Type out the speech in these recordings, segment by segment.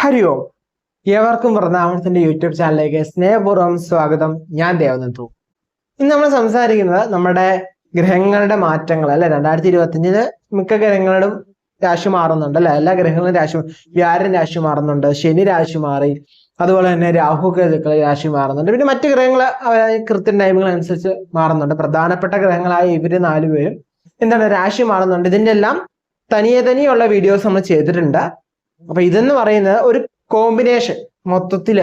ഹരി ഓം ഏവർക്കും വൃന്ദാവനത്തിന്റെ യൂട്യൂബ് ചാനലിലേക്ക് സ്നേഹപൂർവം സ്വാഗതം. ഞാൻ ദേവനന്ദു ഇന്ന് നമ്മൾ സംസാരിക്കുന്നത് നമ്മുടെ ഗ്രഹങ്ങളുടെ മാറ്റങ്ങൾ അല്ലെ? രണ്ടായിരത്തി ഇരുപത്തിയഞ്ചിന് മിക്ക ഗ്രഹങ്ങളും രാശി മാറുന്നുണ്ട് അല്ലെ? എല്ലാ ഗ്രഹങ്ങളും രാശി വ്യാഴൻ രാശി മാറുന്നുണ്ട് ശനി രാശി മാറി അതുപോലെ തന്നെ രാഹു കേതുക്കൾ രാശി മാറുന്നുണ്ട്. പിന്നെ മറ്റു ഗ്രഹങ്ങൾ കൃത്യ ടൈമുകൾ അനുസരിച്ച് മാറുന്നുണ്ട്. പ്രധാനപ്പെട്ട ഗ്രഹങ്ങളായ ഇവർ നാലുപേരും എന്താണ് രാശി മാറുന്നുണ്ട്. ഇതിന്റെ എല്ലാം തനിയെ തനിയുള്ള വീഡിയോസ് നമ്മൾ ചെയ്തിട്ടുണ്ട്. അപ്പൊ ഇതെന്ന് പറയുന്നത് ഒരു കോമ്പിനേഷൻ മൊത്തത്തിൽ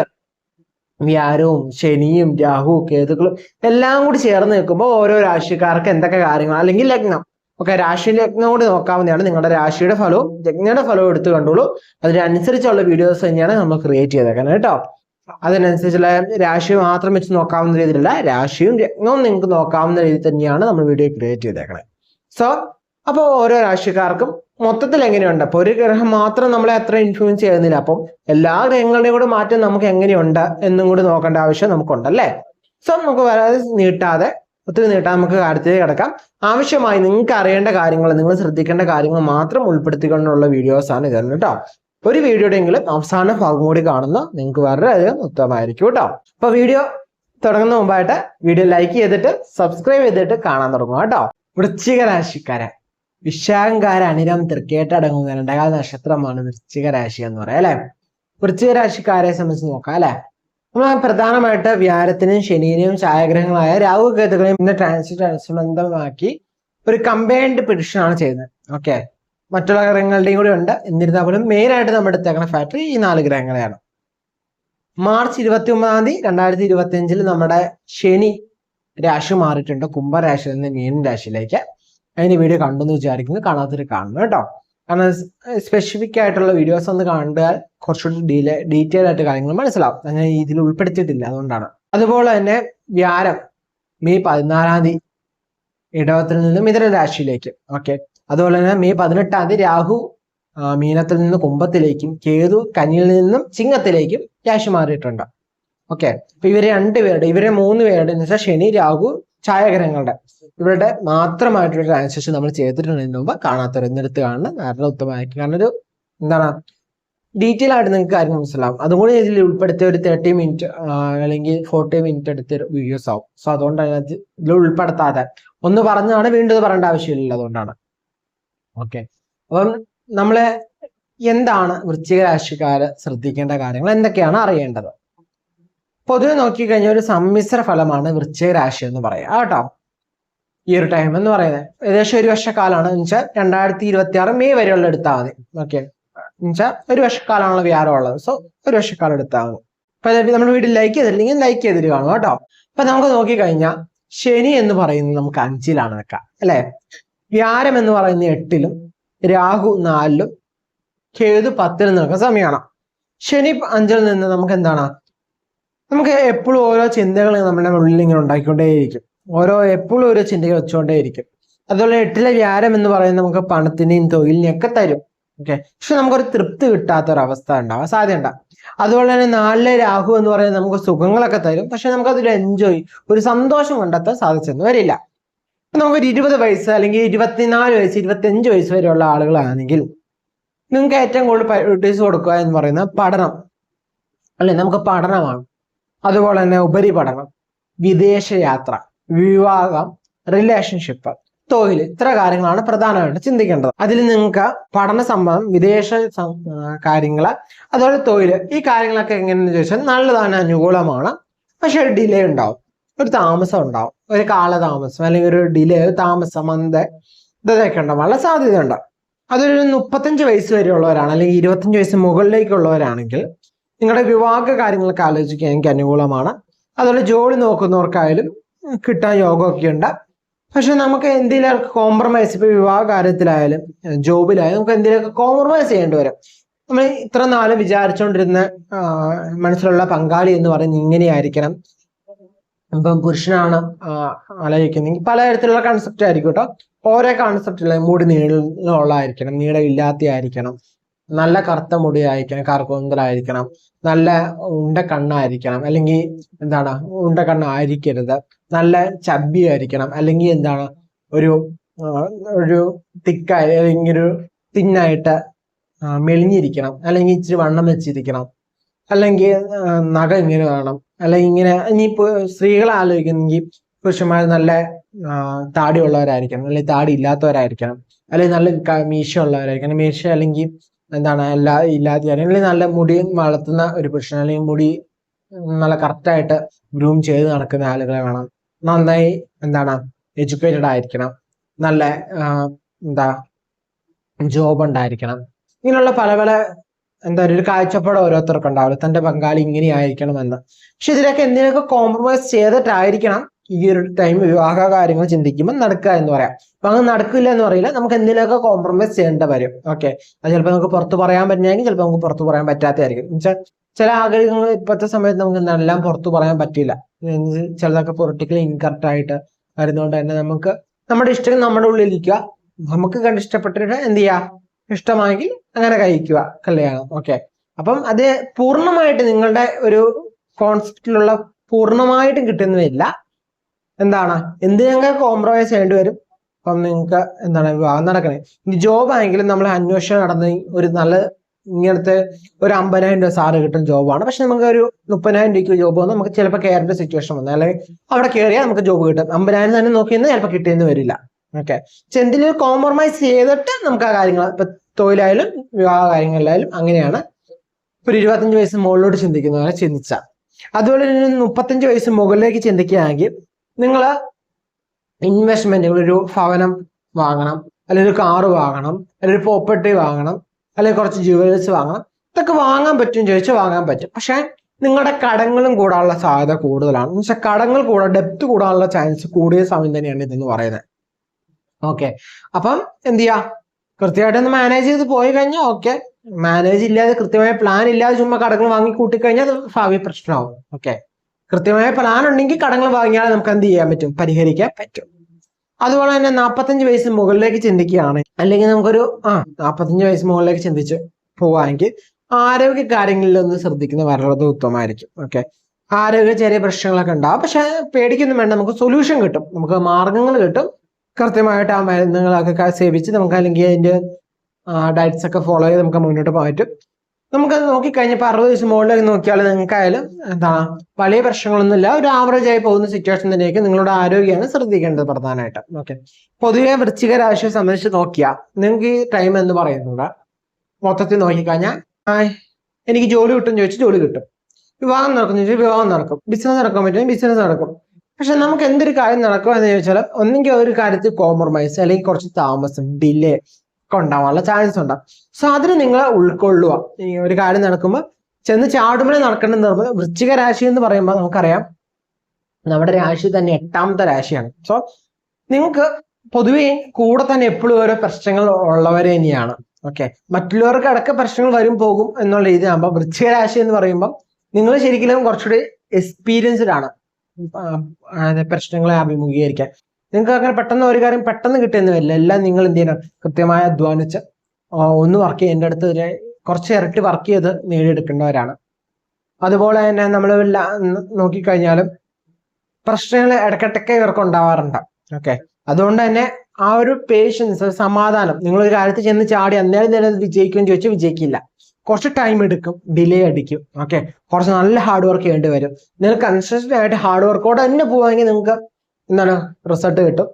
വ്യാരവും ശനിയും രാഹുവും കേതുക്കളും എല്ലാം കൂടി ചേർന്ന് നിൽക്കുമ്പോൾ ഓരോ രാശിക്കാർക്ക് എന്തൊക്കെ കാര്യങ്ങൾ അല്ലെങ്കിൽ ലഗ്നം. ഒക്കെ രാശി ലഗ്നം കൂടി നോക്കാവുന്നതാണ് നിങ്ങളുടെ രാശിയുടെ ഫലവും ലഗ്നയുടെ ഫലവും എടുത്തു കണ്ടോളൂ. അതിനനുസരിച്ചുള്ള വീഡിയോസ് തന്നെയാണ് നമ്മൾ ക്രിയേറ്റ് ചെയ്തേക്കുന്നത് കേട്ടോ. അതിനനുസരിച്ചുള്ള രാശി മാത്രം വെച്ച് നോക്കാവുന്ന രീതിയിലല്ല രാശിയും ലഗ്നവും നിങ്ങൾക്ക് നോക്കാവുന്ന രീതിയിൽ തന്നെയാണ് നമ്മൾ വീഡിയോ ക്രിയേറ്റ് ചെയ്തേക്കുന്നത് സോ അപ്പോൾ ഓരോ രാശിക്കാർക്കും മൊത്തത്തിൽ എങ്ങനെയുണ്ട്? അപ്പൊ ഒരു ഗ്രഹം മാത്രം നമ്മളെ അത്ര ഇൻഫ്ലുവൻസ് ചെയ്യുന്നില്ല. അപ്പം എല്ലാ ഗ്രഹങ്ങളുടെയും കൂടെ മാറ്റം നമുക്ക് എങ്ങനെയുണ്ട് എന്നും കൂടി നോക്കേണ്ട ആവശ്യം നമുക്കുണ്ടല്ലേ? സോ നമുക്ക് വരാതെ നീട്ടാതെ ഒത്തിരി നീട്ടാതെ നമുക്ക് കാര്യത്തിലേക്ക് കിടക്കാം. ആവശ്യമായി നിങ്ങൾക്ക് അറിയേണ്ട കാര്യങ്ങൾ നിങ്ങൾ ശ്രദ്ധിക്കേണ്ട കാര്യങ്ങൾ മാത്രം ഉൾപ്പെടുത്തിക്കൊണ്ടുള്ള വീഡിയോസാണ് ഇതെന്ന് കേട്ടോ. ഒരു വീഡിയോയുടെയെങ്കിലും അവസാന ഭാഗം കൂടി കാണുന്ന നിങ്ങൾക്ക് വളരെയധികം ഉത്തമമായിരിക്കും കേട്ടോ. അപ്പോൾ വീഡിയോ തുടങ്ങുന്ന മുമ്പായിട്ട് വീഡിയോ ലൈക്ക് ചെയ്തിട്ട് സബ്സ്ക്രൈബ് ചെയ്തിട്ട് കാണാൻ തുടങ്ങുക കേട്ടോ. വൃശ്ചിക രാശിക്കാരെ. വിശാഖങ്കാര അനിരം തൃക്കേട്ടടങ്ങുന്ന രണ്ടാം നക്ഷത്രമാണ് വൃശ്ചിക രാശി എന്ന് പറയാം അല്ലെ? വൃശ്ചിക രാശിക്കാരെ സംബന്ധിച്ച് നോക്കാം അല്ലെ? നമ്മൾ പ്രധാനമായിട്ട് വ്യാരത്തിനും ശനിനെയും ഛായാഗ്രഹങ്ങളായ രാഹു ഇന്ന് ട്രാൻസിറ്റ് അനുസംബന്ധമാക്കി ഒരു കമ്പൈൻഡ് ആണ് ചെയ്യുന്നത് ഓക്കെ മറ്റുള്ള ഗ്രഹങ്ങളുടെയും കൂടി ഉണ്ട്. എന്നിരുന്നാൽ പോലും മെയിൻ ആയിട്ട് നമ്മൾ എടുത്തേക്കുന്ന ഫാക്ടറി ഈ നാല് ഗ്രഹങ്ങളെയാണ്. മാർച്ച് ഇരുപത്തി ഒമ്പതാം തീയതി രണ്ടായിരത്തി ഇരുപത്തി അഞ്ചിൽ നമ്മുടെ ശനി രാശി മാറിയിട്ടുണ്ട് കുംഭരാശിയിൽ നിന്ന് മീൻ രാശിയിലേക്ക് അതിന് വീഡിയോ കണ്ടു എന്ന് വിചാരിക്കുന്നത് കാണാത്തൊരു കാണണം കേട്ടോ. കാരണം സ്പെസിഫിക് ആയിട്ടുള്ള വീഡിയോസ് ഒന്ന് കണ്ടാൽ കുറച്ചുകൂടി ഡീലെ ഡീറ്റെയിൽ ആയിട്ട് കാര്യങ്ങൾ മനസ്സിലാവും. അങ്ങനെ ഇതിൽ ഉൾപ്പെടുത്തിയിട്ടില്ല അതുകൊണ്ടാണ്. അതുപോലെ തന്നെ വ്യാരം മെയ് പതിനാലാം തീയതി ഇടവത്തിൽ നിന്നും മിഥുന രാശിയിലേക്ക്. ഓക്കെ അതുപോലെ തന്നെ മെയ് പതിനെട്ടാം തീയതി രാഹു മീനത്തിൽ നിന്ന് കുംഭത്തിലേക്കും കേതു കനിയിൽ നിന്നും ചിങ്ങത്തിലേക്കും രാശി മാറിയിട്ടുണ്ട്. ഓക്കെ അപ്പൊ ഇവരെ രണ്ടുപേരുടെ ഇവരെ മൂന്ന് പേരുടെ എന്ന് വെച്ചാൽ ശനി രാഹു ഛായാഗ്രഹങ്ങളുടെ. ഇവരുടെ മാത്രമായിട്ടൊരു ട്രാൻസാക്ഷൻ നമ്മൾ ചെയ്തിട്ടുണ്ടെങ്കിൽ മുമ്പ് കാണാത്തവർ. എന്നെടുത്ത് കാണുന്ന കാരണം ഉത്തമമായിരിക്കും. കാരണം ഒരു എന്താണ് ഡീറ്റെയിൽ ആയിട്ട് നിങ്ങൾക്ക് കാര്യം മനസ്സിലാവും. അതുകൊണ്ട് ഇതിൽ ഉൾപ്പെടുത്തിയ ഒരു തേർട്ടി മിനിറ്റ് അല്ലെങ്കിൽ ഫോർട്ടി മിനിറ്റ് എടുത്ത വീഡിയോസ് ആവും. സോ അതുകൊണ്ട് അതിനകത്ത് ഇതിൽ ഉൾപ്പെടുത്താതെ. ഒന്ന് പറഞ്ഞാണ് വീണ്ടും പറയേണ്ട ആവശ്യമില്ല അതുകൊണ്ടാണ്. ഓക്കെ അപ്പം നമ്മളെ എന്താണ് വൃശ്ചിക രാശിക്കാര് ശ്രദ്ധിക്കേണ്ട കാര്യങ്ങൾ എന്തൊക്കെയാണ് അറിയേണ്ടത്? പൊതുവെ നോക്കിക്കഴിഞ്ഞാൽ ഒരു സമ്മിശ്ര ഫലമാണ് വൃശ്ചിക രാശി എന്ന് പറയാം കേട്ടോ? ഈ ഒരു ടൈം എന്ന് പറയുന്നത്. ഏകദേശം ഒരു വർഷക്കാലമാണ്. എന്ന് വെച്ചാൽ രണ്ടായിരത്തി ഇരുപത്തി ആറ് മെയ് വരെയുള്ള എടുത്താൽ മതി. ഓക്കെ എന്നുവെച്ചാൽ ഒരു വർഷക്കാലമാണല്ലോ വ്യാഴം ഉള്ളത്. സോ ഒരു വർഷക്കാലം എടുത്താൽ മതി. അപ്പൊ നമ്മുടെ വീട്ടിൽ ലൈക്ക് ചെയ്തില്ലെങ്കിൽ ലൈക്ക് ചെയ്തിട്ട് കാണും കേട്ടോ. അപ്പൊ നമുക്ക് നോക്കിക്കഴിഞ്ഞാൽ ശനി എന്ന് പറയുന്നത് നമുക്ക് അഞ്ചിലാണ് നിൽക്കാം അല്ലെ? വ്യാരം എന്ന് പറയുന്ന എട്ടിലും രാഹു നാലിലും കേതു പത്തിലും നിൽക്കുന്ന സമയമാണ്. ശനി അഞ്ചിൽ നിന്ന് നമുക്ക് എന്താണ്? നമുക്ക് എപ്പോഴും ഓരോ ചിന്തകൾ നമ്മുടെ ഉള്ളിൽ ഇങ്ങനെ ഉണ്ടാക്കിക്കൊണ്ടേയിരിക്കും ഓരോ എപ്പോഴും ഓരോ ചിന്തകൾ വെച്ചുകൊണ്ടേയിരിക്കും. അതുപോലെ എട്ടിലെ വ്യാരം എന്ന് പറയുന്നത് നമുക്ക് പണത്തിനെയും തൊഴിലിനെയും ഒക്കെ തരും. ഓക്കെ പക്ഷെ നമുക്കൊരു തൃപ്തി കിട്ടാത്തൊരവസ്ഥ ഉണ്ടാവാൻ സാധ്യത അതുപോലെ തന്നെ നാലിലെ രാഹു എന്ന് പറയുന്നത് നമുക്ക് സുഖങ്ങളൊക്കെ തരും. പക്ഷെ നമുക്ക് അതിൽ എൻജോയ് ഒരു സന്തോഷം കണ്ടെത്താൻ സാധിച്ചെന്ന് വരില്ല. നമുക്ക് നമുക്കൊരു ഇരുപത് വയസ്സ് അല്ലെങ്കിൽ ഇരുപത്തിനാല് വയസ്സ് ഇരുപത്തിയഞ്ച് വയസ്സ് വരെയുള്ള ആളുകളാണെങ്കിൽ നിങ്ങൾക്ക് ഏറ്റവും കൂടുതൽ പ്രയോറിറ്റീസ് കൊടുക്കുക എന്ന് പറയുന്നത് പഠനം. അല്ലെ? നമുക്ക് പഠനമാണ്. അതുപോലെ തന്നെ ഉപരിപഠനം വിദേശയാത്ര വിവാഹം റിലേഷൻഷിപ്പ് തൊഴിൽ ഇത്ര കാര്യങ്ങളാണ് പ്രധാനമായിട്ട് ചിന്തിക്കേണ്ടത്. അതിൽ നിങ്ങൾക്ക് പഠന സംബന്ധം വിദേശ കാര്യങ്ങൾ അതുപോലെ തൊഴിൽ ഈ കാര്യങ്ങളൊക്കെ എങ്ങനെയെന്ന് ചോദിച്ചാൽ നല്ലതാണ് അനുകൂലമാണ്. പക്ഷെ ഒരു ഡിലേ ഉണ്ടാവും ഒരു താമസം ഉണ്ടാവും ഒരു കാലതാമസം അല്ലെങ്കിൽ ഒരു ഡിലേ താമസം മന്ത് ഇതൊക്കെ ഉണ്ടാവാനുള്ള സാധ്യതയുണ്ട്. അതൊരു മുപ്പത്തഞ്ച് വയസ്സ് വരെയുള്ളവരാണ് അല്ലെങ്കിൽ ഇരുപത്തഞ്ച് വയസ്സ് മുകളിലേക്കുള്ളവരാണെങ്കിൽ നിങ്ങളുടെ വിവാഹ കാര്യങ്ങളൊക്കെ ആലോചിക്കാൻ എനിക്ക് അനുകൂലമാണ്. അതുപോലെ ജോലി നോക്കുന്നവർക്കായാലും കിട്ടാൻ യോഗമൊക്കെ ഉണ്ട് പക്ഷെ നമുക്ക് എന്തെങ്കിലും കോംപ്രമൈസ് ഇപ്പൊ വിവാഹ കാര്യത്തിലായാലും ജോബിലായാലും നമുക്ക് എന്തെങ്കിലുമൊക്കെ കോംപ്രമൈസ് ചെയ്യേണ്ടി വരും. നമ്മൾ ഇത്ര നാളും വിചാരിച്ചുകൊണ്ടിരുന്ന മനസ്സിലുള്ള പങ്കാളി എന്ന് പറയുന്നത് ഇങ്ങനെയായിരിക്കണം. ഇപ്പം പുരുഷനാണ് ആലോചിക്കുന്നത് ആലോചിക്കുന്നെങ്കിൽ പലതരത്തിലുള്ള കൺസെപ്റ്റ് ആയിരിക്കും കേട്ടോ. ഓരോ കൺസെപ്റ്റില്ല മൂടി നീളമുള്ളതായിരിക്കണം നീളമില്ലാത്ത ആയിരിക്കണം നല്ല കറുത്ത മുടി ആയിരിക്കണം കറുക്കൊന്തലായിരിക്കണം നല്ല ഉണ്ട കണ്ണായിരിക്കണം അല്ലെങ്കിൽ എന്താണ് ഉണ്ട കണ്ണായിരിക്കരുത്. നല്ല ചബ്ബി ആയിരിക്കണം അല്ലെങ്കിൽ എന്താണ് ഒരു ഒരു തിക്കായി അല്ലെങ്കിൽ ഒരു തിന്നായിട്ട് മെലിഞ്ഞിരിക്കണം അല്ലെങ്കിൽ ഇച്ചിരി വണ്ണം വെച്ചിരിക്കണം അല്ലെങ്കിൽ നഖ ഇങ്ങനെ വേണം അല്ലെങ്കിൽ ഇങ്ങനെ ഇനിയിപ്പോ സ്ത്രീകളെ ആലോചിക്കുന്നെങ്കിൽ പുരുഷന്മാർ നല്ല താടി ഉള്ളവരായിരിക്കണം അല്ലെങ്കിൽ താടി ഇല്ലാത്തവരായിരിക്കണം അല്ലെങ്കിൽ നല്ല മീശ ഉള്ളവരായിരിക്കണം മീശ അല്ലെങ്കിൽ എന്താണ് എല്ലാ ഇല്ലാതെ അല്ലെങ്കിൽ നല്ല മുടി വളർത്തുന്ന ഒരു പുരുഷൻ അല്ലെങ്കിൽ മുടി നല്ല കറക്റ്റായിട്ട് ഗ്രൂം ചെയ്ത് നടക്കുന്ന ആളുകളെ വേണം. നന്നായി എന്താണ് എഡ്യൂക്കേറ്റഡ് ആയിരിക്കണം. നല്ല എന്താ ജോബ് ഉണ്ടായിരിക്കണം. ഇങ്ങനെയുള്ള പല പല എന്താ പറയുക ഒരു കാഴ്ചപ്പാട് ഓരോരുത്തർക്കും ഉണ്ടാവില്ല തന്റെ പങ്കാളി ഇങ്ങനെ ആയിരിക്കണം എന്ന് പക്ഷെ ഇതിലൊക്കെ എന്തിനൊക്കെ കോംപ്രമൈസ് ചെയ്തിട്ടായിരിക്കണം ഈ ഒരു ടൈം വിവാഹ കാര്യങ്ങൾ ചിന്തിക്കുമ്പോൾ നടക്കുക എന്ന് പറയാം. അപ്പൊ അങ്ങ് നടക്കില്ല എന്ന് പറയില്ല നമുക്ക് എന്തിനൊക്കെ കോംപ്രമൈസ് ചെയ്യേണ്ട വരും. ഓക്കെ അത് ചിലപ്പോൾ നമുക്ക് പുറത്ത് പറയാൻ പറ്റുന്നെങ്കിൽ ചിലപ്പോൾ നമുക്ക് പുറത്ത് പറയാൻ പറ്റാത്തതായിരിക്കും. എന്നുവെച്ചാൽ ചില ആഗ്രഹങ്ങൾ ഇപ്പോഴത്തെ സമയത്ത് നമുക്ക് എല്ലാം പുറത്ത് പറയാൻ പറ്റില്ല ചിലതൊക്കെ പൊളിറ്റിക്കലി ഇൻകറക്റ്റ് ആയിട്ട് വരുന്നതുകൊണ്ട് തന്നെ നമുക്ക് നമ്മുടെ ഇഷ്ടം നമ്മുടെ ഉള്ളിലിരിക്കുക നമുക്ക് കണ്ട് ഇഷ്ടപ്പെട്ടിട്ട് എന്ത് ചെയ്യുക ഇഷ്ടമായെങ്കിൽ അങ്ങനെ കഴിക്കുക. കല്യാണം. ഓക്കെ അപ്പം അത് പൂർണമായിട്ട് നിങ്ങളുടെ ഒരു കോൺസെപ്റ്റിലുള്ള പൂർണമായിട്ടും കിട്ടുന്നതില്ല. എന്താണ്? എന്തിനൊക്കെ കോംപ്രമൈസ് ചെയ്യേണ്ടി വരും? അപ്പം നിങ്ങൾക്ക് എന്താണ് വിവാഹം നടക്കണേ. ഇനി ജോബ് ആണെങ്കിലും നമ്മൾ അന്വേഷണം നടന്ന് ഒരു നല്ല ഇങ്ങനത്തെ ഒരു അമ്പതിനായിരം രൂപ സാറ് കിട്ടുന്ന ജോബാണ് പക്ഷെ നമുക്ക് ഒരു മുപ്പതിനായിരം രൂപയ്ക്ക് ജോബ് വന്ന് നമുക്ക് ചിലപ്പോൾ കയറേണ്ട സിറ്റുവേഷൻ വന്നു. അല്ലെങ്കിൽ അവിടെ കയറിയാൽ നമുക്ക് ജോബ് കിട്ടും. അമ്പതിനായിരം തന്നെ നോക്കിയെന്ന് ചിലപ്പോൾ കിട്ടിയെന്ന് വരില്ല. ഓക്കെ എന്തെങ്കിലും കോംപ്രമൈസ് ചെയ്തിട്ട് നമുക്ക് ആ കാര്യങ്ങൾ ഇപ്പൊ തൊഴിലായാലും വിവാഹ കാര്യങ്ങളിലായാലും അങ്ങനെയാണ്. ഒരു ഇരുപത്തഞ്ച് വയസ്സ് മുകളിലോട്ട് ചിന്തിക്കുന്ന പോലെ ചിന്തിച്ച അതുപോലെ തന്നെ മുപ്പത്തഞ്ച് വയസ്സ് മുകളിലേക്ക് ചിന്തിക്കുകയാണെങ്കിൽ നിങ്ങൾ ഇൻവെസ്റ്റ്മെന്റുകൾ ഒരു ഭവനം വാങ്ങണം അല്ലെങ്കിൽ ഒരു കാറ് വാങ്ങണം അല്ലെങ്കിൽ ഒരു പ്രോപ്പർട്ടി വാങ്ങണം അല്ലെങ്കിൽ കുറച്ച് ജുവലേഴ്സ് വാങ്ങണം. ഇതൊക്കെ വാങ്ങാൻ പറ്റും ചോദിച്ചാൽ വാങ്ങാൻ പറ്റും. പക്ഷേ നിങ്ങളുടെ കടങ്ങളും കൂടാനുള്ള സാധ്യത കൂടുതലാണ്. എന്ന് വെച്ചാൽ കടങ്ങൾ കൂടാൻ ഡെപ്ത് കൂടാനുള്ള ചാൻസ് കൂടിയ സമയം തന്നെയാണ് ഇതെന്ന് പറയുന്നത്. ഓക്കെ അപ്പം എന്ത് ചെയ്യാ? കൃത്യമായിട്ട് ഒന്ന് മാനേജ് ചെയ്ത് പോയി കഴിഞ്ഞാൽ ഓക്കെ മാനേജ് ഇല്ലാതെ കൃത്യമായ പ്ലാൻ ഇല്ലാതെ ചുമ്മാ കടങ്ങൾ വാങ്ങി കൂട്ടിക്കഴിഞ്ഞാൽ അത് ഭാവി പ്രശ്നമാവും. ഓക്കെ കൃത്യമായ പ്ലാൻ ഉണ്ടെങ്കിൽ കടങ്ങൾ വാങ്ങിയാൽ നമുക്ക് എന്ത് ചെയ്യാൻ പറ്റും? പരിഹരിക്കാൻ പറ്റും. അതുപോലെ തന്നെ നാൽപ്പത്തഞ്ച് വയസ്സ് മുകളിലേക്ക് ചിന്തിക്കുകയാണ് അല്ലെങ്കിൽ നമുക്കൊരു ആ നാൽപ്പത്തഞ്ച് വയസ്സ് മുകളിലേക്ക് ചിന്തിച്ച് പോവാണെങ്കിൽ ആരോഗ്യ കാര്യങ്ങളിലൊന്ന് ശ്രദ്ധിക്കുന്ന വളരെ ഉത്തമമായിരിക്കും. ഓക്കെ? ആരോഗ്യ ചെറിയ പ്രശ്നങ്ങളൊക്കെ ഉണ്ടാവും. പക്ഷെ പേടിക്കൊന്നും വേണ്ട. നമുക്ക് സൊല്യൂഷൻ കിട്ടും. നമുക്ക് മാർഗങ്ങൾ കിട്ടും. കൃത്യമായിട്ട് ആ മരുന്നുകളൊക്കെ സേവിച്ച് നമുക്ക് അല്ലെങ്കിൽ അതിന്റെ ഡയറ്റ്സ് ഒക്കെ ഫോളോ ചെയ്ത് നമുക്ക് മുന്നോട്ട് പോകാൻ പറ്റും. നമുക്കത് നോക്കിക്കഴിഞ്ഞപ്പോൾ അറുപത് വയസ്സ് മുകളിലേക്ക് നോക്കിയാൽ നിങ്ങൾക്കായാലും എന്താണ് വലിയ പ്രശ്നങ്ങളൊന്നുമില്ല. ഒരു ആവറേജ് ആയി പോകുന്ന സിറ്റുവേഷൻ തന്നെയായിരിക്കും നിങ്ങളുടെ ആരോഗ്യമാണ് ശ്രദ്ധിക്കേണ്ടത് പ്രധാനമായിട്ട്. ഓക്കെ പൊതുവെ വൃശ്ചിക രാശിയെ സംബന്ധിച്ച് നോക്കിയാൽ നിങ്ങൾക്ക് ഈ ടൈം എന്ന് പറയുന്നത് മൊത്തത്തിൽ നോക്കിക്കഴിഞ്ഞാൽ എനിക്ക് ജോലി കിട്ടും ചോദിച്ചാൽ ജോലി കിട്ടും. വിവാഹം നടക്കും ചോദിച്ചാൽ വിവാഹം നടക്കും. ബിസിനസ് നടക്കാൻ പറ്റും ബിസിനസ് നടക്കും. പക്ഷെ നമുക്ക് എന്തൊരു കാര്യം നടക്കുക എന്ന് ചോദിച്ചാൽ ഒന്നെങ്കിൽ ഒരു കാര്യത്തിൽ കോംപ്രമൈസ് അല്ലെങ്കിൽ കുറച്ച് താമസം ഡിലേ ഒക്കെ ഉണ്ടാവാനുള്ള ചാൻസ് ഉണ്ടാവും സോ അതിന് നിങ്ങൾ ഉൾക്കൊള്ളുക. ഈ ഒരു കാര്യം നടക്കുമ്പോൾ ചെന്ന് ചാടുമ്പോഴേ നടക്കേണ്ട നിർബന്ധം വൃശ്ചിക രാശി എന്ന് പറയുമ്പോൾ നമുക്കറിയാം നമ്മുടെ രാശി തന്നെ എട്ടാമത്തെ രാശിയാണ്. സോ നിങ്ങൾക്ക് പൊതുവേ കൂടെ തന്നെ എപ്പോഴും ഓരോ പ്രശ്നങ്ങൾ ഉള്ളവർ തന്നെയാണ്. ഓക്കെ മറ്റുള്ളവർക്ക് അടക്ക പ്രശ്നങ്ങൾ വരും പോകും എന്നുള്ള രീതിയാകുമ്പോൾ വൃശ്ചിക രാശി എന്ന് പറയുമ്പോൾ നിങ്ങൾ ശരിക്കും കുറച്ചുകൂടി എക്സ്പീരിയൻസ്ഡ് ആണ്. പ്രശ്നങ്ങളെ അഭിമുഖീകരിക്കാൻ. നിങ്ങൾക്ക് അങ്ങനെ പെട്ടെന്ന് ഒരു കാര്യം പെട്ടെന്ന് കിട്ടിയെന്ന് വരില്ല. എല്ലാം നിങ്ങൾ എന്ത് ചെയ്യണം? കൃത്യമായി അധ്വാനിച്ച് ഒന്ന് വർക്ക് എന്റെ അടുത്ത് കുറച്ച് ഇരട്ടി വർക്ക് ചെയ്ത് നേടിയെടുക്കേണ്ടവരാണ്. അതുപോലെ തന്നെ നമ്മൾ നോക്കിക്കഴിഞ്ഞാലും പ്രശ്നങ്ങൾ ഇടയ്ക്കിടയ്ക്ക് ഇവർക്ക് ഉണ്ടാവാറുണ്ട്. ഓക്കെ? അതുകൊണ്ട് തന്നെ ആ ഒരു പേഷ്യൻസ് സമാധാനം നിങ്ങൾ ഒരു കാര്യത്തിൽ ചെന്ന് ചാടി അന്നേരം തന്നെ വിജയിക്കും ചോദിച്ചാൽ വിജയിക്കില്ല. കുറച്ച് ടൈം എടുക്കും ഡിലേ അടിക്കും. ഓക്കെ? കുറച്ച് നല്ല ഹാർഡ് വർക്ക് ചെയ്യേണ്ടി വരും. നിങ്ങൾ കൺസിസ്റ്റന്റ് ആയിട്ട് ഹാർഡ് വർക്കോടെ തന്നെ പോവാമെങ്കിൽ നിങ്ങൾക്ക് എന്താണ്? റിസൾട്ട് കിട്ടും.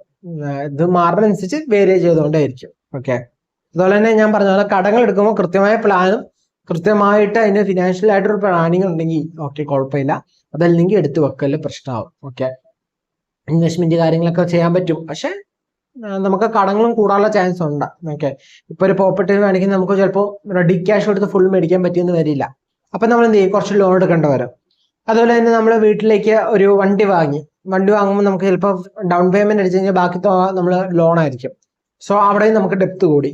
ഇത് മാറുന്നതനുസരിച്ച് വേരിയ ചെയ്തുകൊണ്ടേയിരിക്കും. ഓക്കെ അതുപോലെ തന്നെ ഞാൻ പറഞ്ഞ പോലെ കടങ്ങൾ എടുക്കുമ്പോൾ കൃത്യമായ പ്ലാനും കൃത്യമായിട്ട് അതിന് ഫിനാൻഷ്യൽ ആയിട്ടൊരു പ്ലാനിങ് ഉണ്ടെങ്കിൽ ഓക്കെ കുഴപ്പമില്ല. അതല്ലെങ്കിൽ എടുത്തു വെക്കൽ പ്രശ്നമാവും. ഓക്കെ ഇൻവെസ്റ്റ്മെന്റ് കാര്യങ്ങളൊക്കെ ചെയ്യാൻ പറ്റും. പക്ഷെ നമുക്ക് കടങ്ങളും കൂടാനുള്ള ചാൻസ് ഉണ്ട്. ഓക്കെ ഇപ്പൊ ഒരു പ്രോപ്പർട്ടി വേണമെങ്കിൽ നമുക്ക് ചിലപ്പോൾ റെഡി ക്യാഷ് കൊടുത്ത് ഫുൾ മേടിക്കാൻ പറ്റിയെന്ന് വരില്ല. അപ്പൊ നമ്മൾ എന്ത് ചെയ്യും? കുറച്ച് ലോൺ എടുക്കേണ്ടി വരും. അതുപോലെ തന്നെ നമ്മൾ വീട്ടിലേക്ക് ഒരു വണ്ടി വാങ്ങി. വണ്ടി വാങ്ങുമ്പോൾ നമുക്ക് ചിലപ്പോൾ ഡൗൺ പേയ്മെന്റ് അടിച്ചു കഴിഞ്ഞാൽ ബാക്കി നമ്മൾ ലോൺ ആയിരിക്കും. സോ അവിടെയും നമുക്ക് ഡെപ്ത് കൂടി.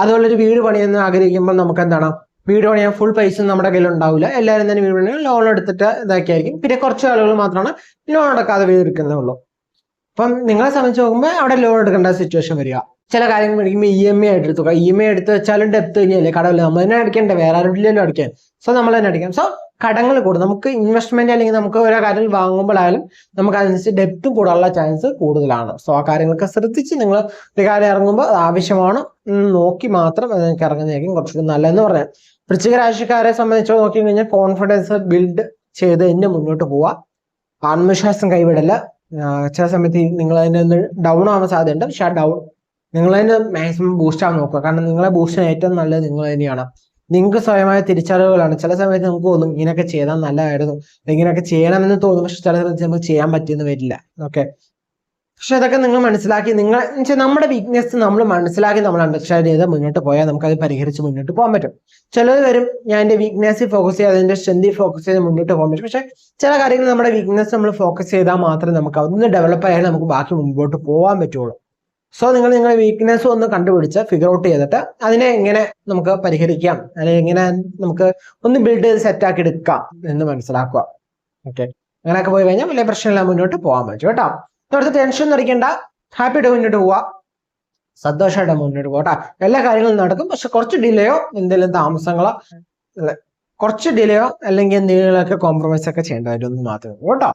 അതുപോലെ ഒരു വീട് പണിയെന്ന് ആഗ്രഹിക്കുമ്പോൾ നമുക്ക് എന്താണ് വീട് പണിയാൻ ഫുൾ പൈസ നമ്മുടെ കയ്യിൽ ഉണ്ടാവില്ല എല്ലാവരും തന്നെ വീട് പണിയാൻ ലോൺ എടുത്തിട്ട് ഇതാക്കിയായിരിക്കും. പിന്നെ കുറച്ച് ആളുകൾ മാത്രമാണ് ലോൺ അടക്കാതെ വീട് എടുക്കുന്നേ ഉള്ളൂ. അപ്പം നിങ്ങളെ സംബന്ധിച്ച് നോക്കുമ്പോൾ അവിടെ ലോൺ എടുക്കേണ്ട സിറ്റുവേഷൻ വരിക. ചില കാര്യങ്ങൾ മേടിക്കുമ്പോൾ ഇ എം ഐ ആയിട്ട് എടുത്തു. ഇ എം ഐ എടുത്ത് വെച്ചാലും ഡെപ്ത് കഴിഞ്ഞാലേ കടമില്ല നമ്മൾ തന്നെ അടിക്കണ്ടേ വേറെ ആരുടെയില്ലല്ലോ അടിക്കാൻ സോ നമ്മൾ തന്നെ അടിക്കാം സോ കടങ്ങൾ കൂടും. നമുക്ക് ഇൻവെസ്റ്റ്മെന്റ് അല്ലെങ്കിൽ നമുക്ക് ഓരോ കാര്യങ്ങൾ വാങ്ങുമ്പോഴായാലും നമുക്ക് അതിനനുസരിച്ച് ഡെപ്തും കൂടാനുള്ള ചാൻസ് കൂടുതലാണ്. സോ ആ കാര്യങ്ങളൊക്കെ ശ്രദ്ധിച്ച് നിങ്ങൾ ഒരു കാര്യം ഇറങ്ങുമ്പോൾ ആവശ്യമാണ്. നോക്കി മാത്രം അതിനൊക്കെ ഇറങ്ങുന്നതായിരിക്കും കുറച്ചുകൂടി നല്ലതെന്ന് പറയാം. വൃശ്ചിക രാശിക്കാരെ സംബന്ധിച്ച് നോക്കി കഴിഞ്ഞാൽ കോൺഫിഡൻസ് ബിൽഡ് ചെയ്ത് തന്നെ മുന്നോട്ട് പോവുക ആത്മവിശ്വാസം കൈവിടല്ല ചില സമയത്ത് നിങ്ങൾ അതിനൊന്ന് ഡൗൺ ആവാൻ സാധ്യതയുണ്ട്. പക്ഷെ ആ ഡൗൺ നിങ്ങൾ തന്നെ മാക്സിമം ബൂസ്റ്റ് ആവാൻ നോക്കുക. കാരണം നിങ്ങളെ ബൂസ്റ്റ് ഏറ്റവും നല്ലത് നിങ്ങൾ തന്നെയാണ്. നിങ്ങൾക്ക് സ്വയമായ തിരിച്ചറിവുകളാണ്. ചില സമയത്ത് നമുക്ക് തോന്നും ഇങ്ങനെയൊക്കെ ചെയ്താൽ നല്ലതായിരുന്നു. ഇങ്ങനെയൊക്കെ ചെയ്യണമെന്ന് തോന്നും. പക്ഷെ ചില സമയത്ത് നമുക്ക് ചെയ്യാൻ പറ്റിയെന്ന് വരില്ല. ഓക്കെ പക്ഷെ അതൊക്കെ നിങ്ങൾ മനസ്സിലാക്കി നിങ്ങൾ നമ്മുടെ വീക്ക്നെസ് നമ്മൾ മനസ്സിലാക്കി നമ്മൾ അണ്ടർസ്റ്റാൻഡ് ചെയ്ത് മുന്നോട്ട് പോയാൽ നമുക്ക് അത് പരിഹരിച്ച് മുന്നോട്ട് പോകാൻ പറ്റും. ചിലർ വരും ഞാൻ എന്റെ വീക്ക്നെസ്സിൽ ഫോക്കസ് ചെയ്ത് അതിന്റെ സ്ട്രെങ്തിൽ ഫോക്കസ് ചെയ്ത് മുന്നോട്ട് പോകാൻ പറ്റും. പക്ഷെ ചില കാര്യങ്ങൾ നമ്മുടെ വീക്ക്നെസ് നമ്മൾ ഫോക്കസ് ചെയ്താൽ മാത്രമേ നമുക്ക് അതൊന്ന് ഡെവലപ്പ് ആയാലും നമുക്ക് ബാക്കി മുമ്പോട്ട് പോകാൻ പറ്റുള്ളൂ. സോ നിങ്ങൾ നിങ്ങളുടെ വീക്ക്നെസ് ഒന്ന് കണ്ടുപിടിച്ച് ഫിഗർ ഔട്ട് ചെയ്തിട്ട് അതിനെ എങ്ങനെ നമുക്ക് പരിഹരിക്കാം? അല്ലെങ്കിൽ എങ്ങനെ നമുക്ക് ഒന്ന് ബിൽഡ് ചെയ്ത് സെറ്റ് ആക്കി എടുക്കാം എന്ന് മനസ്സിലാക്കുക. ഓക്കെ അങ്ങനെയൊക്കെ പോയി കഴിഞ്ഞാൽ വലിയ പ്രശ്നമില്ല മുന്നോട്ട് പോകാൻ പറ്റും കേട്ടോ. അടുത്ത് ടെൻഷൻ അടിക്കേണ്ട ഹാപ്പി ആയിട്ട് മുന്നോട്ട് പോവാ സന്തോഷമായിട്ട് മുന്നോട്ട് പോകട്ടെ എല്ലാ കാര്യങ്ങളും നടക്കും. പക്ഷെ കുറച്ച് ഡിലേയോ എന്തെങ്കിലും താമസങ്ങളോ കുറച്ച് ഡിലേയോ അല്ലെങ്കിൽ എന്തെങ്കിലുമൊക്കെ കോംപ്രമൈസ് ഒക്കെ ചെയ്യേണ്ട വരുമെന്ന് മാത്രമേ കേട്ടോ.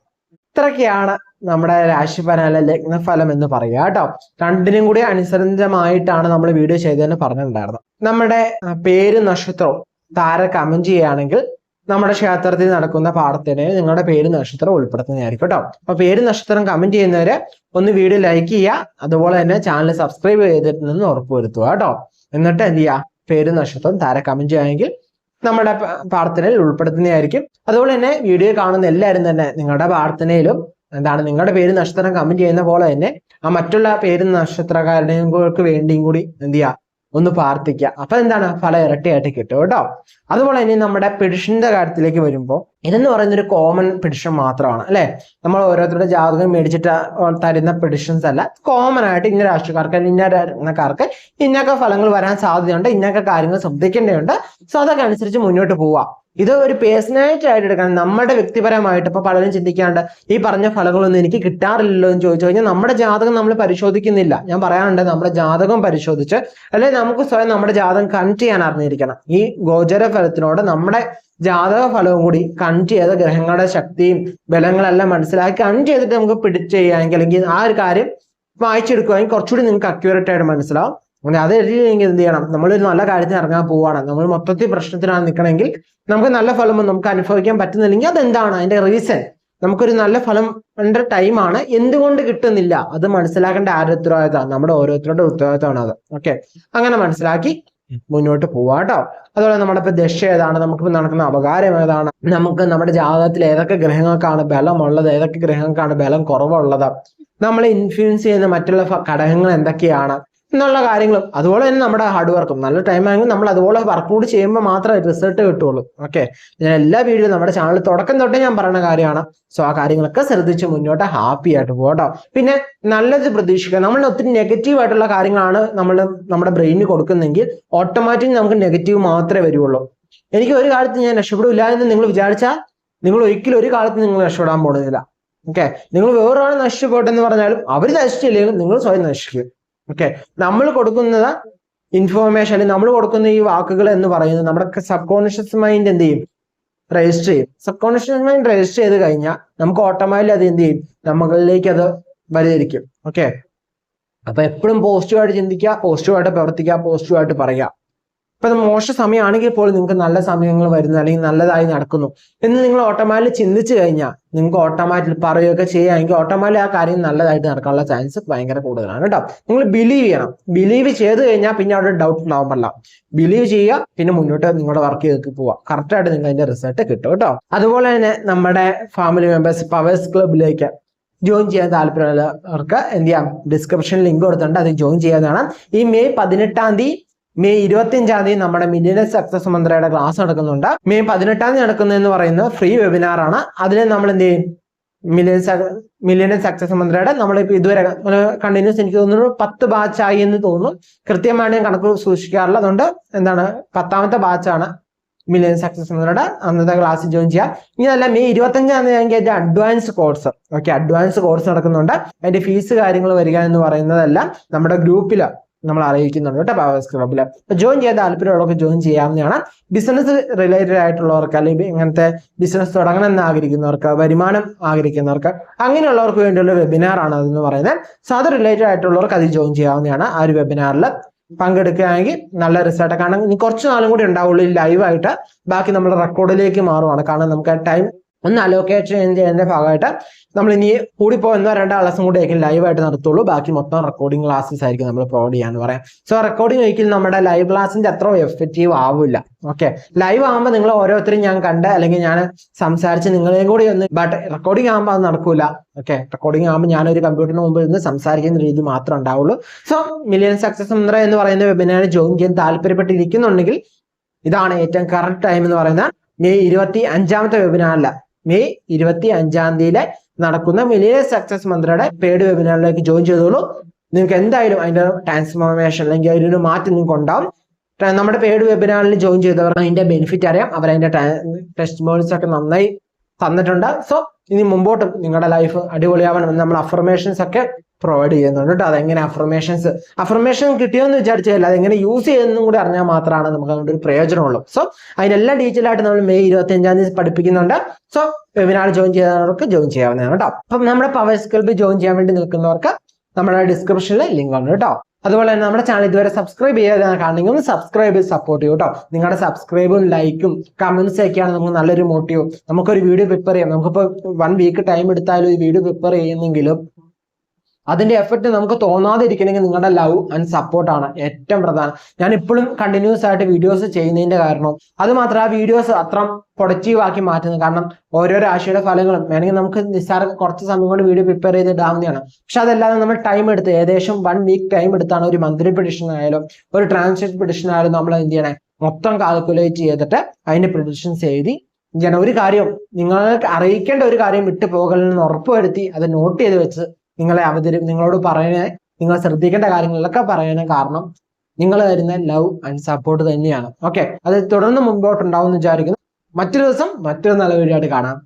ഇത്രയൊക്കെയാണ് നമ്മുടെ രാശിഫലം ലഗ്നഫലം എന്ന് പറയുക കേട്ടോ. രണ്ടിനും കൂടി അനുസരിതമായിട്ടാണ് നമ്മൾ വീഡിയോ ചെയ്തതെന്ന് പറഞ്ഞിട്ടുണ്ടായിരുന്നത് നമ്മുടെ പേര് നക്ഷത്രവും താര കമന്റ് ചെയ്യുകയാണെങ്കിൽ നമ്മുടെ ക്ഷേത്രത്തിൽ നടക്കുന്ന പാഠത്തിന് നിങ്ങളുടെ പേര് നക്ഷത്രം ഉൾപ്പെടുത്തുന്നതായിരിക്കും കേട്ടോ. അപ്പൊ പേര് നക്ഷത്രം കമന്റ് ചെയ്യുന്നവര് ഒന്ന് വീഡിയോ ലൈക്ക് ചെയ്യുക അതുപോലെ തന്നെ ചാനൽ സബ്സ്ക്രൈബ് ചെയ്തിട്ടുണ്ടെന്ന് ഉറപ്പുവരുത്തുക കേട്ടോ. എന്നിട്ട് എന്ത് ചെയ്യുക? പേര് നക്ഷത്രം താര കമന്റ് ചെയ്യുകയാണെങ്കിൽ നമ്മുടെ പ്രാർത്ഥനയിൽ ഉൾപ്പെടുത്തുന്നതായിരിക്കും. അതുപോലെ തന്നെ വീഡിയോ കാണുന്ന എല്ലാവരും തന്നെ നിങ്ങളുടെ പ്രാർത്ഥനയിലും എന്താണ് നിങ്ങളുടെ പേര് നക്ഷത്രം കമന്റ് ചെയ്യുന്ന പോലെ തന്നെ ആ മറ്റുള്ള പേര് നക്ഷത്രക്കാരുടെയും വേണ്ടിയും കൂടി എന്ത് ചെയ്യുക ഒന്ന് പ്രാർത്ഥിക്കുക അപ്പൊ എന്താണ്? ഫലം ഇരട്ടിയായിട്ട് കിട്ടും കേട്ടോ. അതുപോലെ ഇനി നമ്മുടെ പെഡിഷന്റെ കാര്യത്തിലേക്ക് വരുമ്പോൾ ഇതെന്ന് പറയുന്ന ഒരു കോമൺ പെഡിഷൻ മാത്രമാണ് അല്ലെ? നമ്മൾ ഓരോരുത്തരുടെ ജാതകം മേടിച്ചിട്ട് തരുന്ന പെഡിഷൻസ് അല്ല. കോമൺ ആയിട്ട് ഇന്ന രാഷ്ട്രീയക്കാർക്ക് ഇന്ന രാഷ്ട്രീയക്കാർക്ക് ഇന്നൊക്കെ ഫലങ്ങൾ വരാൻ സാധ്യതയുണ്ട് ഇന്നൊക്കെ കാര്യങ്ങൾ ശ്രദ്ധിക്കേണ്ടതുണ്ട്. സോ അതൊക്കെ അനുസരിച്ച് മുന്നോട്ട് പോവാം ഇത് ഒരു പേഴ്സണാലിറ്റി ആയിട്ട് എടുക്കണം നമ്മുടെ വ്യക്തിപരമായിട്ട് ഇപ്പൊ പലരും ചിന്തിക്കാണ്ട് ഈ പറഞ്ഞ ഫലങ്ങളൊന്നും എനിക്ക് കിട്ടാറില്ലല്ലോ എന്ന് ചോദിച്ചു കഴിഞ്ഞാൽ നമ്മുടെ ജാതകം നമ്മൾ പരിശോധിക്കുന്നില്ല. ഞാൻ പറയാറുണ്ട് നമ്മുടെ ജാതകം പരിശോധിച്ച് അല്ലെങ്കിൽ നമുക്ക് സ്വയം നമ്മുടെ ജാതകം കണക്ട് ചെയ്യാൻ അറിഞ്ഞിരിക്കണം. ഈ ഗോചര ഫലത്തിനോട് നമ്മുടെ ജാതക ഫലവും കൂടി കണക്ട് ചെയ്ത ഗ്രഹങ്ങളുടെ ശക്തിയും ബലങ്ങളെല്ലാം മനസ്സിലാക്കി കണക്ട് ചെയ്തിട്ട് നമുക്ക് പിടിച്ച് ചെയ്യാമെങ്കിൽ അല്ലെങ്കിൽ ആ ഒരു കാര്യം വായിച്ചെടുക്കുകയാണെങ്കിൽ കുറച്ചുകൂടി നിങ്ങൾക്ക് അക്യൂറേറ്റ് ആയിട്ട് മനസ്സിലാവും. അങ്ങനെ അത് എഴുതിയെങ്കിൽ എന്ത് ചെയ്യണം? നമ്മളൊരു നല്ല കാര്യത്തിന് ഇറങ്ങാൻ പോവാണ്. നമ്മൾ മൊത്തത്തിൽ പ്രശ്നത്തിനാണ് നിൽക്കണമെങ്കിൽ നമുക്ക് നല്ല ഫലം നമുക്ക് അനുഭവിക്കാൻ പറ്റുന്നില്ലെങ്കിൽ അതെന്താണ്? അതിന്റെ റീസൺ നമുക്കൊരു നല്ല ഫലം ന്റെ ടൈമാണ് എന്തുകൊണ്ട് കിട്ടുന്നില്ല? അത് മനസ്സിലാക്കേണ്ട ആരുടെ ഉത്തരവാദിത്തമാണ്? നമ്മുടെ ഓരോരുത്തരുടെ ഉത്തരവാദിത്തമാണ് അത്. ഓക്കെ അങ്ങനെ മനസ്സിലാക്കി മുന്നോട്ട് പോവാട്ടോ അതുപോലെ നമ്മുടെ ഇപ്പൊ ദശ ഏതാണ്? നമുക്ക് നടക്കുന്ന അപകാരം ഏതാണ്? നമുക്ക് നമ്മുടെ ജാതകത്തിൽ ഏതൊക്കെ ഗ്രഹങ്ങൾക്കാണ് ബലമുള്ളത്? ഏതൊക്കെ ഗ്രഹങ്ങൾക്കാണ് ബലം കുറവുള്ളത്? നമ്മളെ ഇൻഫ്ലുവൻസ് ചെയ്യുന്ന മറ്റുള്ള ഘടകങ്ങൾ എന്തൊക്കെയാണ്? എന്നുള്ള കാര്യങ്ങളും. അതുപോലെ തന്നെ നമ്മുടെ ഹാർഡ് വർക്കും നല്ല ടൈം ആയെങ്കിൽ നമ്മൾ അതുപോലെ വർക്ക് കൂടി ചെയ്യുമ്പോൾ മാത്രമേ റിസൾട്ട് കിട്ടുള്ളൂ ഓക്കെ ഞാൻ എല്ലാ വീഡിയോ നമ്മുടെ ചാനൽ തുടക്കം തൊട്ടേ ഞാൻ പറയുന്ന കാര്യമാണ്. സോ ആ കാര്യങ്ങളൊക്കെ ശ്രദ്ധിച്ച് മുന്നോട്ട് ഹാപ്പി ആയിട്ട് പോകട്ടോ പിന്നെ നല്ലത് പ്രതീക്ഷിക്കുക. നമ്മൾ ഒത്തിരി നെഗറ്റീവ് ആയിട്ടുള്ള കാര്യങ്ങളാണ് നമ്മൾ നമ്മുടെ ബ്രെയിനിന് കൊടുക്കുന്നെങ്കിൽ ഓട്ടോമാറ്റിക് നമുക്ക് നെഗറ്റീവ് മാത്രമേ വരുള്ളൂ എനിക്ക് ഒരു കാലത്ത് ഞാൻ രക്ഷപ്പെടില്ല എന്ന് നിങ്ങൾ വിചാരിച്ചാൽ നിങ്ങൾ ഒരിക്കലും ഒരു കാലത്ത് നിങ്ങൾ രക്ഷപ്പെടാൻ പോകുന്നില്ല ഓക്കെ നിങ്ങൾ വേറൊരാൾ നശിച്ചു പോട്ടെന്ന് പറഞ്ഞാലും അവർ നശിച്ചില്ലെങ്കിലും നിങ്ങൾ സ്വയം നശിക്കും ഓക്കെ നമ്മൾ കൊടുക്കുന്നത് ഇൻഫോർമേഷൻ നമ്മൾ കൊടുക്കുന്ന ഈ വാക്കുകൾ എന്ന് പറയുന്നത് നമ്മുടെ സബ് കോൺഷ്യസ് മൈൻഡ് എന്ത് ചെയ്യും? രജിസ്റ്റർ ചെയ്യും. സബ് കോൺഷ്യസ് മൈൻഡ് രജിസ്റ്റർ ചെയ്ത് കഴിഞ്ഞാൽ നമുക്ക് ഓട്ടോമാറ്റിക്കലി അത് എന്ത് ചെയ്യും? നമ്മളിലേക്ക് അത് വലുതായിരിക്കും ഓക്കെ അപ്പൊ എപ്പോഴും പോസിറ്റീവായിട്ട് ചിന്തിക്കുക പോസിറ്റീവായിട്ട് പ്രവർത്തിക്കുക പോസിറ്റീവായിട്ട് പറയുക. ഇപ്പൊ മോശ സമയമാണെങ്കിൽ പോലും നിങ്ങൾക്ക് നല്ല സമയങ്ങൾ വരുന്നു അല്ലെങ്കിൽ നല്ലതായി നടക്കുന്നു എന്ന് നിങ്ങൾ ഓട്ടോമാറ്റിക് ചിന്തിച്ചു കഴിഞ്ഞാൽ നിങ്ങൾക്ക് ഓട്ടോമാറ്റിക് പറയുകയൊക്കെ ചെയ്യുകയാണെങ്കിൽ ഓട്ടോമാറ്റിക് ആ കാര്യം നല്ലതായിട്ട് നടക്കാനുള്ള ചാൻസ് ഭയങ്കര കൂടുതലാണ് കേട്ടോ. നിങ്ങൾ ബിലീവ് ചെയ്യണം. ബിലീവ് ചെയ്ത് കഴിഞ്ഞാൽ പിന്നെ അവിടെ ഡൗട്ട് ഉണ്ടാവാൻ ബിലീവ് ചെയ്യുക പിന്നെ മുന്നോട്ട് നിങ്ങളുടെ വർക്ക് ചെയ്ത് പോവുക. കറക്റ്റായിട്ട് നിങ്ങൾ അതിന്റെ റിസൾട്ട് കിട്ടും കേട്ടോ. അതുപോലെ തന്നെ നമ്മുടെ ഫാമിലി മെമ്പേഴ്സ് പവേഴ്സ് ക്ലബിലേക്ക് ജോയിൻ ചെയ്യാൻ താല്പര്യമുള്ളവർക്ക് എന്ത് ചെയ്യാം? ഡിസ്ക്രിപ്ഷൻ ലിങ്ക് കൊടുത്തിട്ടുണ്ട്. അത് ജോയിൻ ചെയ്യാതാണ് ഈ മെയ് പതിനെട്ടാം തീയതി മെയ് ഇരുപത്തിയഞ്ചാം തീയതി നമ്മുടെ മില്ലിയനസ് സക്സസ് മന്ത്രയുടെ ക്ലാസ് നടക്കുന്നുണ്ട്. മെയ് പതിനെട്ടാം തീയതി നടക്കുന്നതെന്ന് പറയുന്നത് ഫ്രീ വെബിനാർ ആണ്. അതിൽ നമ്മൾ എന്ത് ചെയ്യും? മില്യൻ മില്യൻ സക്സസ് മന്ത്രയുടെ നമ്മളിപ്പോൾ ഇതുവരെ കണ്ടിന്യൂസ് എനിക്ക് തോന്നുന്നു പത്ത് ബാച്ചായി എന്ന് തോന്നുന്നു. കൃത്യമായിട്ട് ഞാൻ കണക്ക് സൂക്ഷിക്കാറുള്ളത് അതുകൊണ്ട് എന്താണ് പത്താമത്തെ ബാച്ചാണ് മില്യൻ സക്സസ് മന്ത്രിയുടെ അന്നത്തെ ക്ലാസ് ജോയിൻ ചെയ്യുക. ഇനി അല്ല മെയ് ഇരുപത്തഞ്ചാം തീയതി എനിക്ക് അതിന്റെ advance course okay advance course നടക്കുന്നുണ്ട്. അതിന്റെ ഫീസ് കാര്യങ്ങൾ വരിക എന്ന് പറയുന്നതല്ല നമ്മുടെ ഗ്രൂപ്പിൽ നമ്മൾ അറിയിക്കുന്നുണ്ട് കേട്ടോ പവേഴ്സ് ക്ലബ്ബിൽ അപ്പോൾ ജോയിൻ ചെയ്യാൻ താല്പര്യമുള്ളവർക്ക് ജോയിൻ ചെയ്യാവുന്നതാണ്. ബിസിനസ് റിലേറ്റഡ് ആയിട്ടുള്ളവർക്ക് അല്ലെങ്കിൽ ഇങ്ങനത്തെ ബിസിനസ് തുടങ്ങണം എന്ന് ആഗ്രഹിക്കുന്നവർക്ക് വരുമാനം ആഗ്രഹിക്കുന്നവർക്ക് അങ്ങനെയുള്ളവർക്ക് വേണ്ടിയുള്ള വെബിനാർ ആണ് അതെന്ന് പറയുന്നത്. സോ അത് റിലേറ്റഡ് ആയിട്ടുള്ളവർക്ക് അതിൽ ജോയിൻ ചെയ്യാവുന്നതാണ് ആ ഒരു വെബിനാറിൽ പങ്കെടുക്കുകയാണെങ്കിൽ നല്ല റിസൾട്ട് കാരണം ഇനി കുറച്ച് നാളും കൂടി ഉണ്ടാവുള്ളൂ ലൈവായിട്ട് ബാക്കി നമ്മൾ റെക്കോർഡിലേക്ക് മാറുവാണ്. കാരണം നമുക്ക് ആ ടൈം ഒന്ന് അലോക്കേഷൻ ചെയ്യുന്നതിന്റെ ഭാഗമായിട്ട് നമ്മൾ ഇനി കൂടിപ്പോ എന്നോ രണ്ടോ ക്ലാസ്സും കൂടി ആയിരിക്കും ലൈവായിട്ട് നടത്തുള്ളൂ. ബാക്കി മൊത്തം റെക്കോർഡിംഗ് ക്ലാസ്സസ് ആയിരിക്കും നമ്മൾ പ്രൊവൈഡ് ചെയ്യാന്ന് പറയാം. സോ റെക്കോർഡിംഗ് ഒരിക്കലും നമ്മുടെ ലൈവ് ക്ലാസ്സിന്റെ അത്ര എഫക്റ്റീവ് ആവില്ല. ഓക്കെ ലൈവ് ആകുമ്പോൾ നിങ്ങൾ ഓരോരുത്തരും ഞാൻ കണ്ട് അല്ലെങ്കിൽ ഞാൻ സംസാരിച്ച് നിങ്ങളെയും കൂടി ഒന്ന് ബട്ട് റെക്കോർഡിംഗ് ആകുമ്പോൾ അത് നടക്കൂല. ഓക്കെ റെക്കോർഡിംഗ് ആകുമ്പോൾ ഞാനൊരു കമ്പ്യൂട്ടറിന് മുമ്പ് നിന്ന് സംസാരിക്കുന്ന രീതി മാത്രമേ ഉണ്ടാവുള്ളൂ. സോ മില്യൺ സക്സസ് മുന്ത്ര എന്ന് പറയുന്ന വെബിനാർ ജോയിൻ ചെയ്യാൻ താല്പര്യപ്പെട്ടിരിക്കുന്നുണ്ടെങ്കിൽ ഇതാണ് ഏറ്റവും കറക്റ്റ് ടൈം എന്ന് പറയുന്ന മെയ് ഇരുപത്തി അഞ്ചാമത്തെ വെബിനാറില മെയ് ഇരുപത്തി അഞ്ചാം തീയതി നടക്കുന്ന മിലിയൻ സക്സസ് മന്ത്രിയുടെ പേഡ് വെബിനാറിലേക്ക് ജോയിൻ ചെയ്തോളൂ. നിങ്ങൾക്ക് എന്തായാലും അതിന്റെ ട്രാൻസ്ഫോർമേഷൻ അല്ലെങ്കിൽ അതിനൊരു മാറ്റം നിങ്ങൾക്ക് ഉണ്ടാവും. നമ്മുടെ പേഡ് വെബിനാറിൽ ജോയിൻ ചെയ്തവർ അതിന്റെ ബെനിഫിറ്റ് അറിയാം. അവർ അതിന്റെ ടെസ്റ്റ് മോഡൽസ് ഒക്കെ നന്നായി തന്നിട്ടുണ്ട്. സോ ഇനി മുമ്പോട്ടും നിങ്ങളുടെ ലൈഫ് അടിപൊളിയാവണം നമ്മൾ അഫർമേഷൻസ് ഒക്കെ പ്രൊവൈഡ് ചെയ്യുന്നുണ്ട് കേട്ടോ. അതെങ്ങനെ അഫർമേഷൻസ് അഫർമേഷൻ കിട്ടിയോന്ന് വിചാരിച്ചില്ല അതെങ്ങനെ യൂസ് ചെയ്യുന്നതും കൂടി അറിഞ്ഞാൽ മാത്രമാണ് നമുക്ക് അതുകൊണ്ട് ഒരു പ്രയോജനമുള്ളൂ. സോ അതിനെല്ലാം ഡീറ്റെയിൽ ആയിട്ട് നമ്മൾ മെയ് ഇരുപത്തി അഞ്ചാം തീയതി പഠിപ്പിക്കുന്നുണ്ട്. സോ വെബിനാർ ജോയിൻ ചെയ്യുന്നവർക്ക് ജോയിൻ ചെയ്യാവുന്നതാണ് കേട്ടോ. അപ്പം നമ്മുടെ പവർ സ്കിൽബ് ജോയിൻ ചെയ്യാൻ വേണ്ടി നിൽക്കുന്നവർക്ക് നമ്മുടെ ഡിസ്ക്രിപ്ഷനിൽ ലിങ്ക് ഉണ്ട് കേട്ടോ. അതുപോലെ തന്നെ നമ്മുടെ ചാനൽ ഇതുവരെ സബ്സ്ക്രൈബ് ചെയ്യാതെ കാണണമെങ്കിൽ ഒന്ന് സബ്സ്ക്രൈബ് ചെയ്ത് സപ്പോർട്ട് ചെയ്യും കേട്ടോ. നിങ്ങളുടെ സബ്സ്ക്രൈബും ലൈക്കും കമന്റ്സ് ഒക്കെയാണ് നമുക്ക് നല്ലൊരു മോട്ടീവ് നമുക്കൊരു വീഡിയോ പ്രിപ്പയർ ചെയ്യാം. നമുക്കിപ്പോൾ വൺ വീക്ക് ടൈം എടുത്താലും ഈ വീഡിയോ പ്രിപ്പയർ ചെയ്യുന്നെങ്കിലും അതിന്റെ എഫക്റ്റ് നമുക്ക് തോന്നാതെ ഇരിക്കണമെങ്കിൽ നിങ്ങളുടെ ലവ് ആൻഡ് സപ്പോർട്ടാണ് ഏറ്റവും പ്രധാനം. ഞാൻ ഇപ്പോഴും കണ്ടിന്യൂസ് ആയിട്ട് വീഡിയോസ് ചെയ്യുന്നതിന്റെ കാരണം അത് മാത്രം ആ വീഡിയോസ് അത്ര പ്രൊഡക്റ്റീവ് ആക്കി മാറ്റുന്നത്. കാരണം ഓരോ രാശിയുടെ ഫലങ്ങളും വേണമെങ്കിൽ നമുക്ക് നിസ്സാര കുറച്ച് സമയം കൊണ്ട് വീഡിയോ പ്രിപ്പയർ ചെയ്ത് ഇടാവുന്നതാണ് പക്ഷെ അതല്ലാതെ നമ്മൾ ടൈം എടുത്ത് ഏകദേശം വൺ വീക്ക് ടൈം എടുത്താണ് ഒരു മന്ത്ലി പ്രഡിഷൻ ആയാലും ഒരു ട്രാൻസ്ലേറ്റ് പ്രഡിഷൻ ആയാലും നമ്മൾ എന്ത് ചെയ്യണേ? മൊത്തം കാൽക്കുലേറ്റ് ചെയ്തിട്ട് അതിന്റെ പ്രഡിഷൻസ് എഴുതി ഞാൻ ഒരു കാര്യം നിങ്ങൾക്ക് അറിയിക്കേണ്ട ഒരു കാര്യം വിട്ടു പോകലെന്ന് ഉറപ്പുവരുത്തി അത് നോട്ട് ചെയ്ത് വെച്ച് നിങ്ങളെ അവതരി നിങ്ങളോട് പറയാൻ നിങ്ങൾ ശ്രദ്ധിക്കേണ്ട കാര്യങ്ങളിലൊക്കെ പറയാനും കാരണം നിങ്ങൾ തരുന്ന ലവ് ആൻഡ് സപ്പോർട്ട് തന്നെയാണ്. ഓക്കെ അത് തുടർന്ന് മുമ്പോട്ടുണ്ടാവും എന്ന് വിചാരിക്കുന്നു. മറ്റൊരു ദിവസം മറ്റൊരു നല്ല വീഡിയോ ആയിട്ട് കാണാം.